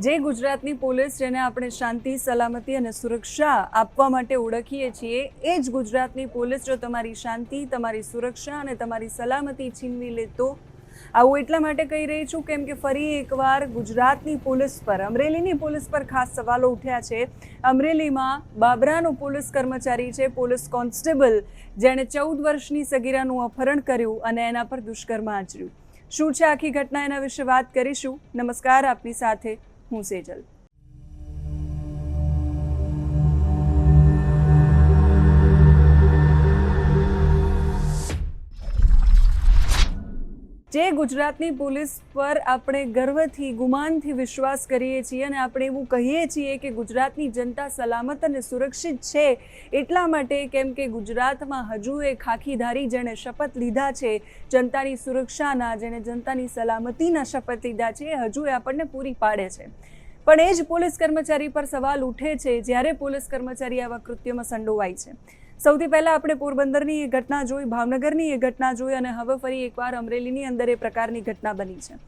જે ગુજરાતની પોલીસ જેને આપણે શાંતિ, સલામતી અને સુરક્ષા આપવા માટે ઓળખીએ છીએ, એ જ ગુજરાતની પોલીસ જો તમારી શાંતિ, તમારી સુરક્ષા અને તમારી સલામતી છીનવી લે તો? આવું એટલા માટે કહી રહી છું કેમ કે ફરી એકવાર ગુજરાતની પોલીસ પર, અમરેલીની પોલીસ પર ખાસ સવાલો ઉઠ્યા છે. અમરેલીમાં બાબરાનો પોલીસ કર્મચારી છે, પોલીસ કોન્સ્ટેબલ, જેણે ચૌદ વર્ષની સગીરાનું અપહરણ કર્યું અને એના પર દુષ્કર્મ આચર્યું. શું છે આખી ઘટના એના વિશે વાત કરીશું? નમસ્કાર, આપની સાથે હું સેજલ. જે ગુજરાતની પોલીસ પર આપણે ગર્વથી, ગુમાનથી વિશ્વાસ કરીએ છીએ અને આપણે એવું કહીએ છીએ કે ગુજરાતની જનતા સલામત અને સુરક્ષિત છે એટલા માટે કેમ કે ગુજરાતમાં હજુ એ ખાખીધારી જેણે શપથ લીધા છે, જનતાની સુરક્ષાના, જેણે જનતાની સલામતીના શપથ લીધા છે, એ હજુ એ આપણને પૂરી પાડે છે. પણ એ જ પોલીસ કર્મચારી પર સવાલ ઉઠે છે, જ્યારે પોલીસ કર્મચારી આવા કૃત્યમાં સંડોવાય છે. સૌથી પહેલાં આપણે પોરબંદરની એ ઘટના જોઈ, ભાવનગરની એ ઘટના જોઈ અને હવે ફરી એકવાર અમરેલીની અંદર એ પ્રકારની ઘટના બની છે.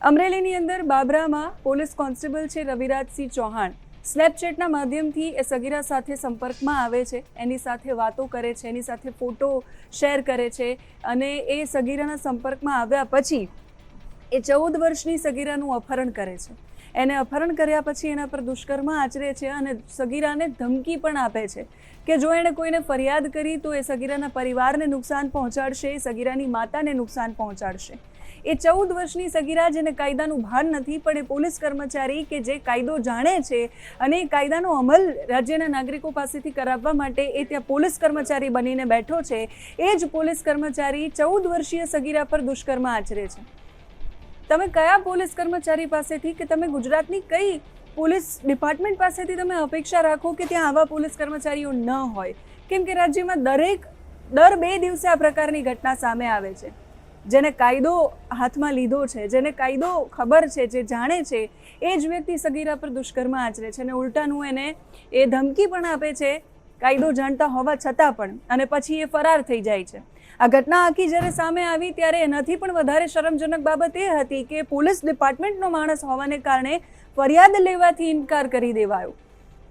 અમરેલીની અંદર બાબરામાં પોલીસ કોન્સ્ટેબલ છે રવિરાજસિંહ ચૌહાણ. સ્નેપચેટના માધ્યમથી એ સગીરા સાથે સંપર્કમાં આવે છે, એની સાથે વાતો કરે છે, એની સાથે ફોટો શેર કરે છે અને એ સગીરાના સંપર્કમાં આવ્યા પછી એ ચૌદ વર્ષની સગીરાનું અપહરણ કરે છે. એને અપહરણ કર્યા પછી એના પર દુષ્કર્મ આચરે છે અને સગીરાને ધમકી પણ આપે છે કે જો એણે કોઈને ફરિયાદ કરી તો એ સગીરાના પરિવારને નુકસાન પહોંચાડશે સગીરાની માતાને નુકસાન પહોંચાડશે. એ ચૌદ વર્ષની સગીરા જેને કાયદાનું ભાન નથી, પણ એ પોલીસ કર્મચારી કે જે કાયદો જાણે છે અને એ કાયદાનો અમલ રાજ્યના નાગરિકો પાસેથી કરાવવા માટે એ ત્યાં પોલીસ કર્મચારી બનીને બેઠો છે, એ જ પોલીસ કર્મચારી ચૌદ વર્ષીય સગીરા પર દુષ્કર્મ આચરે છે. તમે કયા પોલીસ કર્મચારી પાસેથી કે તમે ગુજરાતની કઈ પોલીસ ડિપાર્ટમેન્ટ પાસેથી તમે અપેક્ષા રાખો કે ત્યાં આવા પોલીસ કર્મચારીઓ ન હોય? કેમ કે રાજ્યમાં દરેક, દર બે દિવસે આ પ્રકારની ઘટના સામે આવે છે. જેને કાયદો હાથમાં લીધો છે, જેને કાયદો ખબર છે, જે જાણે છે, એ જ વ્યક્તિ સગીરા પર દુષ્કર્મ આચરે છે અને ઉલટાનું એને એ ધમકી પણ આપે છે કાયદો જાણતા હોવા છતાં પણ અને પછી એ ફરાર થઈ જાય છે. આ ઘટના આખી જ્યારે સામે આવી ત્યારે એનાથી પણ વધારે શરમજનક બાબત એ હતી કે પોલીસ ડિપાર્ટમેન્ટનો માણસ હોવાને કારણે ફરિયાદ લેવાથી ઇનકાર કરી દેવાયો.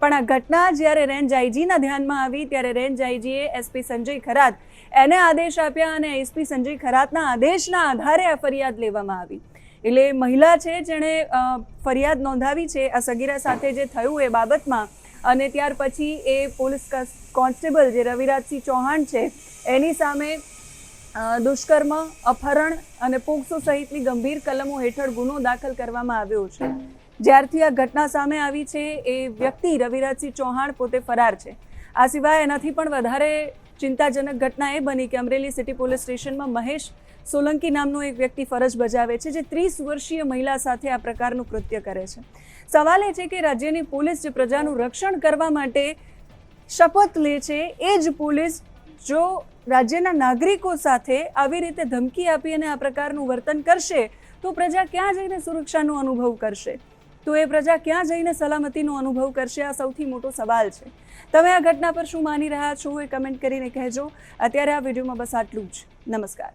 પણ આ ઘટના જ્યારે રેન્જ આઈજીના ધ્યાનમાં આવી ત્યારે રેન્જ આઈજીએ એસપી સંજય ખરાત એને આદેશ આપ્યા અને એસપી સંજય ખરાતના આદેશના આધારે આ ફરિયાદ લેવામાં આવી. એટલે મહિલા છે જેણે ફરિયાદ નોંધાવી છે. આ સગીરા સાથે જે થયું એ બાબતમાં અને ત્યાર પછી એ પોલીસ કોન્સ્ટેબલ જે રવિરાજસિંહ ચૌહાણ છે, એની સામે દુષ્કર્મ, અપહરણ અને પોક્સો સહિતની ગંભીર કલમો હેઠળ ગુનો દાખલ કરવામાં આવ્યો છે. જ્યારથી આ ઘટના સામે આવી છે, એ વ્યક્તિ રવિરાજસિંહ ચૌહાણ પોતે ફરાર છે. આ સિવાય એનાથી પણ વધારે ચિંતાજનક ઘટના એ બની કે અમરેલી સિટી પોલીસ સ્ટેશનમાં મહેશ સોલંકી નામનો એક વ્યક્તિ ફરજ બજાવે છે, જે ત્રીસ વર્ષીય મહિલા સાથે આ પ્રકારનું કૃત્ય કરે છે. સવાલ એ છે કે રાજ્યની પોલીસ જે પ્રજાનું રક્ષણ કરવા માટે શપથ લે છે, એ જ પોલીસ જો રાજ્યના નાગરિકો સાથે આવી રીતે ધમકી આપી અને આ પ્રકારનું વર્તન કરશે, તો પ્રજા ક્યાં જઈને સુરક્ષાનો અનુભવ કરશે? તો એ પ્રજા ક્યાં જઈને સલામતીનો અનુભવ કરશે? આ સૌથી મોટો સવાલ છે. તમે આ ઘટના પર શું માની રહ્યા છો એ કમેન્ટ કરીને કહેજો. અત્યારે આ વિડીયોમાં બસ આટલું જ. નમસ્કાર.